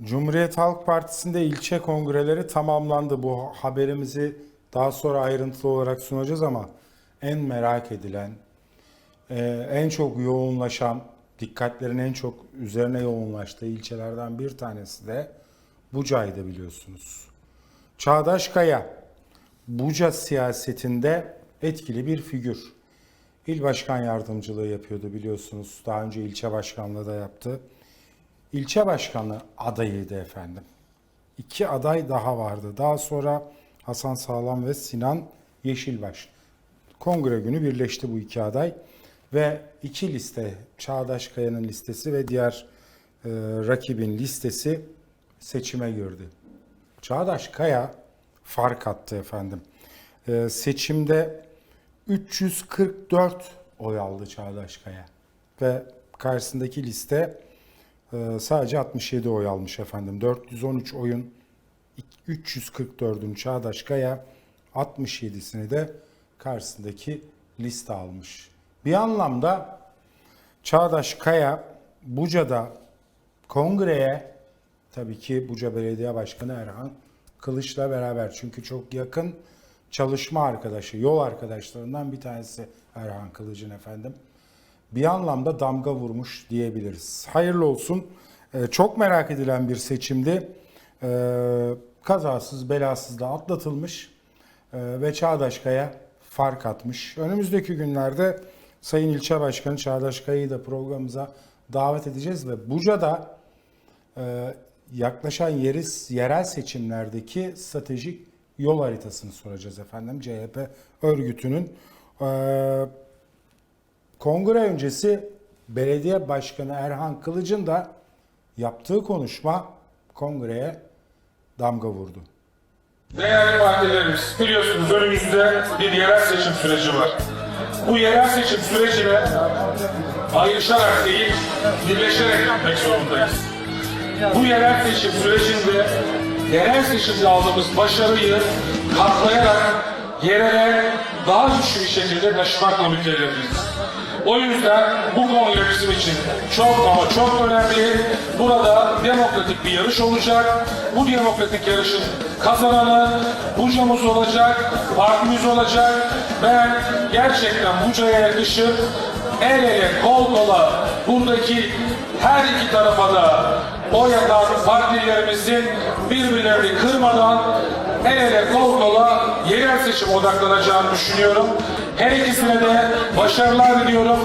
Cumhuriyet Halk Partisi'nde ilçe kongreleri tamamlandı. Bu haberimizi daha sonra ayrıntılı olarak sunacağız ama en merak edilen, e, en çok yoğunlaşan, dikkatlerin en çok üzerine yoğunlaştığı ilçelerden bir tanesi de Buca'ydı biliyorsunuz. Çağdaş Kaya, Buca siyasetinde etkili bir figür. İl başkan yardımcılığı yapıyordu biliyorsunuz. Daha önce ilçe başkanlığı da yaptı. İlçe başkanı adayıydı efendim. İki aday daha vardı. Daha sonra Hasan Sağlam ve Sinan Yeşilbaş. Kongre günü birleşti bu iki aday ve iki liste Çağdaş Kaya'nın listesi ve diğer e, rakibin listesi seçime girdi. Çağdaş Kaya fark attı efendim. E, seçimde 344 oy aldı Çağdaş Kaya ve karşısındaki liste sadece 67 oy almış efendim. 413 oyun 344'ün Çağdaş Kaya 67'sini de karşısındaki liste almış. Bir anlamda Çağdaş Kaya Buca'da kongreye tabii ki Buca Belediye Başkanı Erhan Kılıç'la beraber çünkü çok yakın çalışma arkadaşı, yol arkadaşlarından bir tanesi Erhan Kılıç'ın efendim bir anlamda damga vurmuş diyebiliriz. Hayırlı olsun. Ee, çok merak edilen bir seçimdi. Ee, kazasız belasız da atlatılmış Ee, ve Çağdaş Kaya fark atmış. Önümüzdeki günlerde Sayın İlçe Başkanı Çağdaş Kaya'yı da programımıza davet edeceğiz ve Buca'da e, yaklaşan yeriz, yerel seçimlerdeki stratejik yol haritasını soracağız efendim. CHP örgütünün Kongre öncesi belediye başkanı Erhan Kılıç'ın da yaptığı konuşma kongreye damga vurdu. Değerli partilerimiz, biliyorsunuz önümüzde bir yerel seçim süreci var. Bu yerel seçim sürecine ayrışarak değil, birleşerek gitmek zorundayız. Bu yerel seçim sürecinde yerel seçimde aldığımız başarıyı katlayarak yerele daha güçlü bir şekilde taşımakla mükellefiz. O yüzden bu kongre bizim için çok ama çok önemli. Burada demokratik bir yarış olacak. Bu demokratik yarışın kazananı Buca'mız olacak, partimiz olacak. Ben gerçekten Buca'ya yakışıp el ele kol kola buradaki her iki tarafa da oy atan partilerimizin birbirlerini kırmadan el ele kol kola yerel seçim odaklanacağını düşünüyorum. Her ikisine de başarılar diliyorum.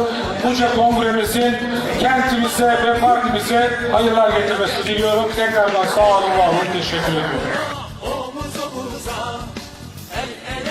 Buca Kongremizin kentimize ve partimize hayırlar getirmesini diliyorum. Tekrardan sağ olun, var olun. Teşekkür ediyorum.